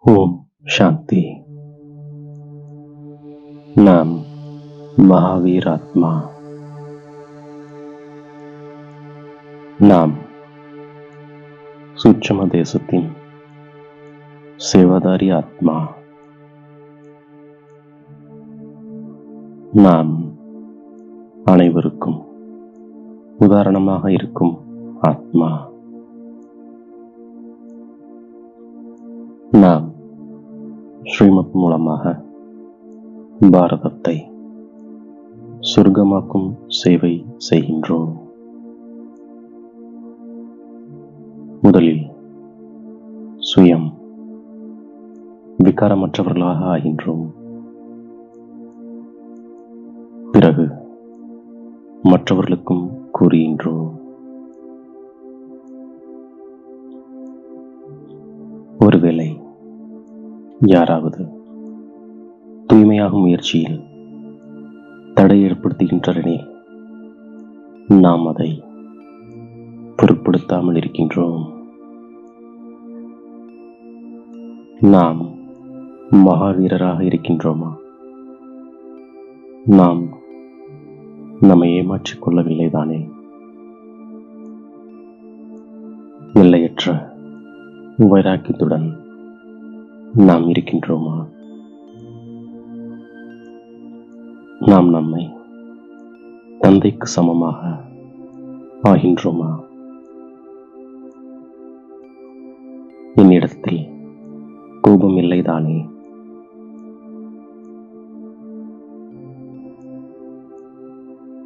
ஓம் சாந்தி. நாம் மகாவீராத்மா. நாம் சூட்சம தேசத்தின் சேவாதாரி ஆத்மா. நாம் அனைவருக்கும் உதாரணமாக இருக்கும் ஆத்மா. ஸ்ரீமத் மூலமாக பாரதத்தை சொர்க்கமாக்கும் சேவை செய்கின்றோம். முதலில் சுயம் விகாரமற்றவர்களாக ஆகின்றோம். பிறகு மற்றவர்களுக்கும் கூறுகின்றோம். யாராவது தூய்மையாகும் முயற்சியில் தடை ஏற்படுத்துகின்றனே. நாம் அதை பொருட்படுத்தாமல் இருக்கின்றோம். நாம் மகாவீரராக இருக்கின்றோமா? நாம் நம்மை ஏமாற்றிக் கொள்ளவில்லை தானே எல்லையற்ற வைராக்கியத்துடன் நாம் இருக்கின்றோமா? நாம் நம்மை தந்தைக்கு சமமாக ஆகின்றோமா? என்னிடத்தில் கோபம் இல்லைதானே?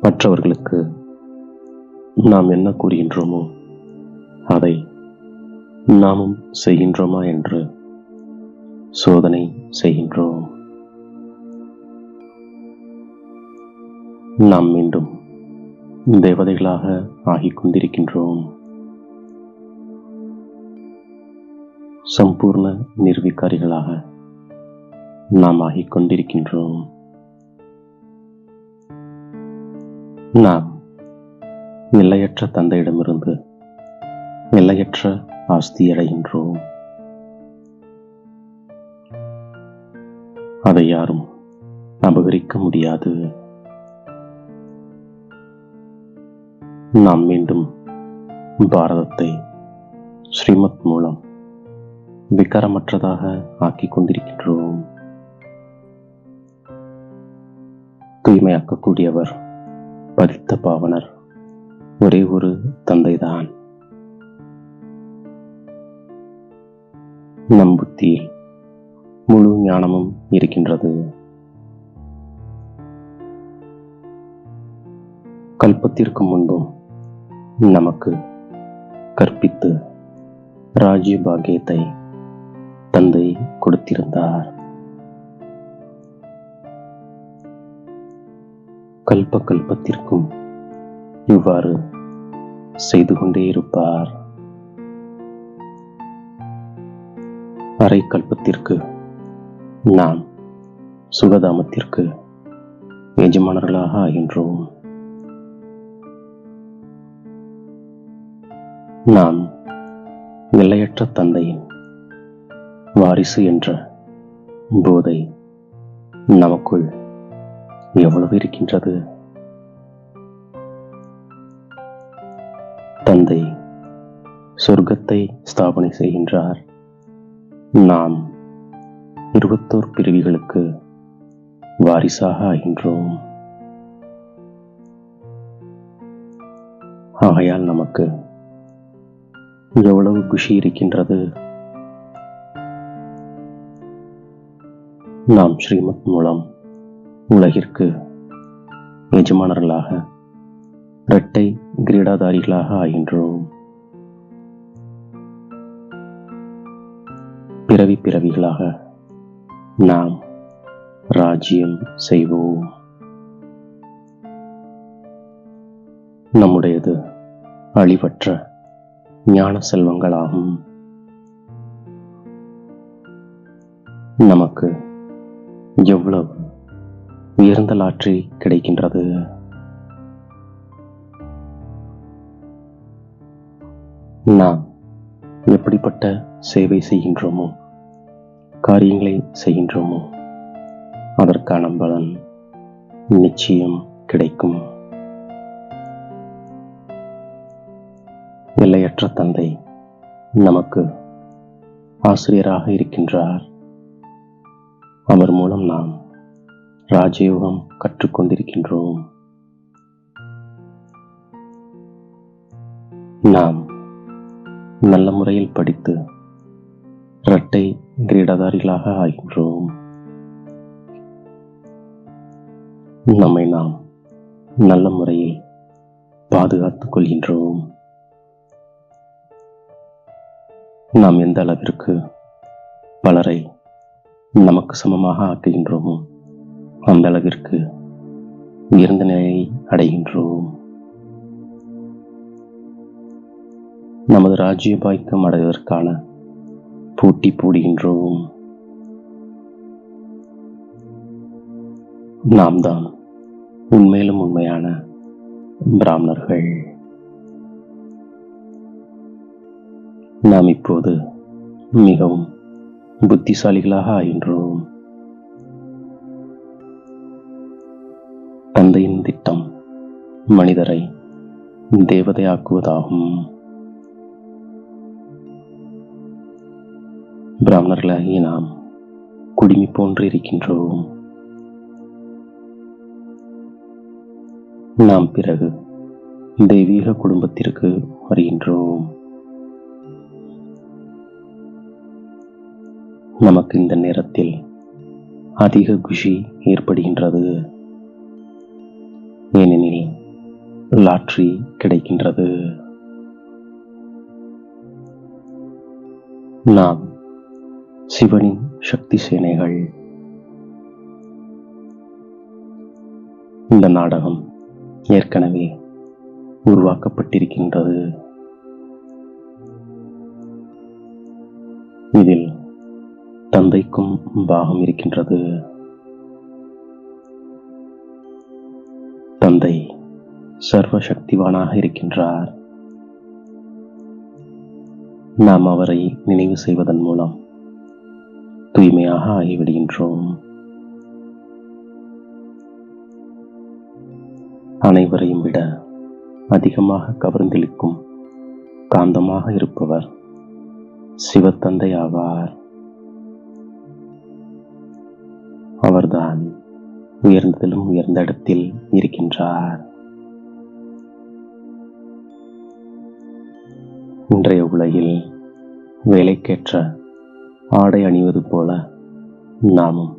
மற்றவர்களுக்கு நாம் என்ன கூறுகின்றோமோ அதை நாமும் செய்கின்றோமா என்று சோதனை செய்கின்றோம். நாம் மீண்டும் தேவதைகளாக ஆகிக் கொண்டிருக்கின்றோம். சம்பூர்ண நிர்வீக்காரிகளாக நாம் ஆகிக் கொண்டிருக்கின்றோம். நாம் நிலையற்ற தந்தையிடமிருந்து நிலையற்ற ஆஸ்தி அடைகின்றோம். அதை யாரும் அபகரிக்க முடியாது. நாம் மீண்டும் பாரதத்தை ஸ்ரீமத் மூலம் விகாரமற்றதாக ஆக்கிக் கொண்டிருக்கின்றோம். தூய்மையாக்கக்கூடியவர் பதித்த பாவனர் ஒரே ஒரு தந்தைதான். நம் புத்தியில் முழு ஞானமும் இருக்கின்றது. கல்பத்திற்கு முன்பும் நமக்கு கற்பித்து ராஜ்யபாகியத்தை தந்தை கொடுத்திருந்தார். கல்ப கல்பத்திற்கும் இவ்வாறு செய்து கொண்டே இருப்பார். அரை கல்பத்திற்கு நாம் சுகதாமத்திற்கு எஜமானர்களாக ஆகின்றோம். நாம் எல்லையற்ற தந்தையின் வாரிசு என்ற போதை நமக்குள் எவ்வளவு இருக்கின்றது? தந்தை சொர்க்கத்தை ஸ்தாபனை செய்கின்றார். நாம் இருபத்தோர் பிரிவிகளுக்கு வாரிசாக ஆகின்றோம். ஆகையால் நமக்கு எவ்வளவு குஷி இருக்கின்றது. நாம் ஸ்ரீமத் மூலம் உலகிற்கு எஜமானர்களாக இரட்டை கிரீடாதாரிகளாக ஆகின்றோம். பிறவி பிறவிகளாக நாம் ராஜ்யம் செய்வோம். நம்முடையது அழிவற்ற ஞான செல்வங்களாகும். நமக்கு எவ்வளவு உயர்ந்தலாற்றி கிடைக்கின்றது? நாம் எப்படிப்பட்ட சேவை செய்கின்றோமோ? காரியங்களை செய்கின்றோமோ? அதற்கான பலன் நிச்சயம் கிடைக்கும். எல்லையற்ற தந்தை நமக்கு ஆசிரியராக இருக்கின்றார். அவர் மூலம் நாம் ராஜயோகம் கற்றுக்கொண்டிருக்கின்றோம். நாம் நல்ல முறையில் படித்து இரட்டை கிரீடதாரிகளாக ஆகின்றோம் நம்மை நாம் நல்ல முறையில் பாதுகாத்துக் கொள்கின்றோம். நாம் எந்த அளவிற்கு பலரை நமக்கு சமமாக ஆக்குகின்றோமோ அந்த அளவிற்கு உயர்ந்த நிலையை அடைகின்றோம். நமது ராஜ்யபாய்க்கம் அடைவதற்கான போட்டி போடுகின்றோம். நாம் தான் உண்மையிலும் உண்மையான பிராமணர்கள். நாம் இப்போது மிகவும் புத்திசாலிகளாக ஆகின்றோம். தந்தையின் திட்டம் மனிதரை தேவதையாக்குவதாகும். பிராமணர்களாகிய நாம் குடிமி போன்று இருக்கின்றோம். நாம் பிறகு தெய்வீக குடும்பத்திற்கு வருகின்றோம். நமக்கு இந்த நேரத்தில் அதிக குஷி ஏற்படுகின்றது. ஏனெனில் லாட்ரி கிடைக்கின்றது. நாம் சிவனின் சக்தி சேனைகள். இந்த நாடகம் ஏற்கனவே உருவாக்கப்பட்டிருக்கின்றது. இதில் தந்தைக்கும் பாகம் இருக்கின்றது. தந்தை சர்வ சக்திவானாக இருக்கின்றார். நாம் அவரை நினைவு செய்வதன் மூலம் தூய்மையாக ஆகிவிடுகின்றோம். அனைவரையும் விட அதிகமாக கவர்ந்தெழுக்கும் காந்தமாக இருப்பவர் சிவத்தந்தை ஆவார் அவர்தான் உயர்ந்ததிலும் உயர்ந்த இடத்தில் இருக்கின்றார். இன்றைய உலகில் வேலைக்கேற்ற ஆடை அணிவது போல நாமும்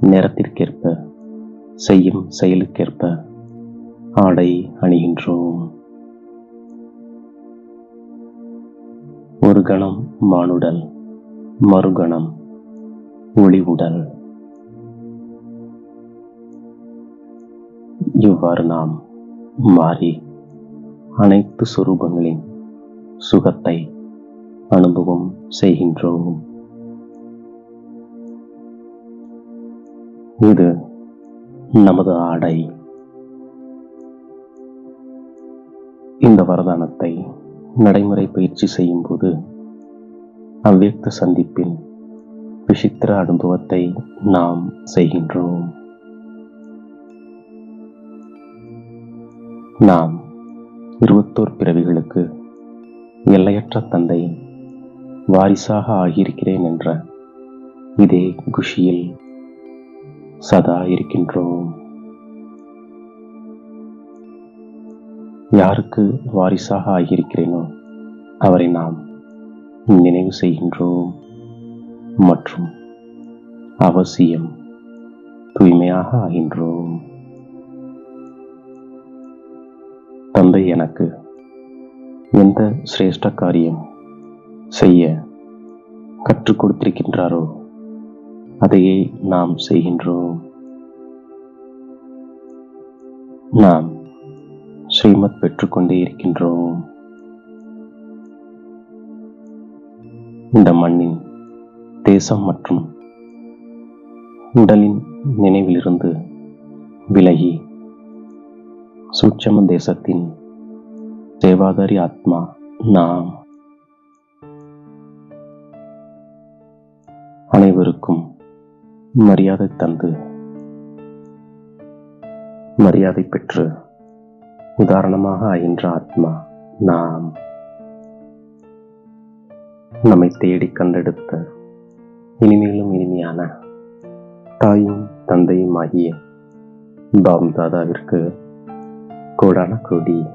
நேரத்திற்கேற்ப செய்யும் செயலுக்கேற்ப ஆடை அணிகின்றோம். ஒரு கணம் மானுடல் மறுகணம் ஒளிவுடல். இவ்வாறு நாம் மாறி அனைத்து சுரூபங்களின் சுகத்தை அனுபவம் செய்கின்றோம். இது நமது ஆடை. இந்த வரதானத்தை நடைமுறை பயிற்சி செய்யும்போது அவ்வியக்த சந்திப்பின் விசித்திர அனுபவத்தை நாம் செய்கின்றோம். நாம் இருபத்தோர் பிறவிகளுக்கு எல்லையற்ற தந்தை வாரிசாக ஆகியிருக்கிறேன் என்ற இதே குஷியில் சதா இருக்கின்றோம். யாருக்கு வாரிசாக ஆகியிருக்கிறேனோ அவரை நாம் நினைவு செய்கின்றோம். மற்றும் அவசியம் தூய்மையாக ஆகின்றோம். தந்தை எனக்கு எந்த சிரேஷ்ட காரியம் செய்ய கற்றுக் கொடுத்திருக்கின்றாரோ அதையே நாம் செய்கின்றோம். நாம் ஸ்ரீமத் பெற்றுக்கொண்டே இருக்கின்றோம். இந்த மண்ணின் தேசம் மற்றும் உடலின் நினைவிலிருந்து விலகி சூட்சம தேசத்தின் சேவாதாரி ஆத்மா நாம் மரியாதை தந்து மரியாதை பெற்று உதாரணமாக ஆகின்ற ஆத்மா நாம் நம்மை தேடி கண்டெடுத்த இனிமேலும் இனிமையான தாயும் தந்தையும் ஆகிய பாம் தாதாவிற்கு கோடான கோடி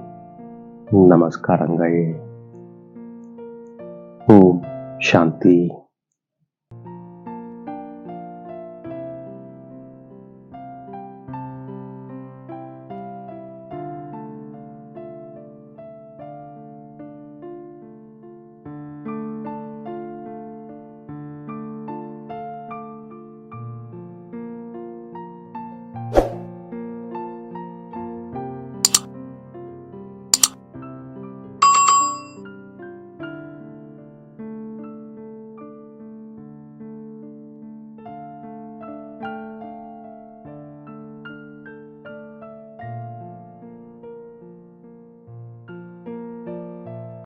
நமஸ்காரங்கள். ஓம் சாந்தி.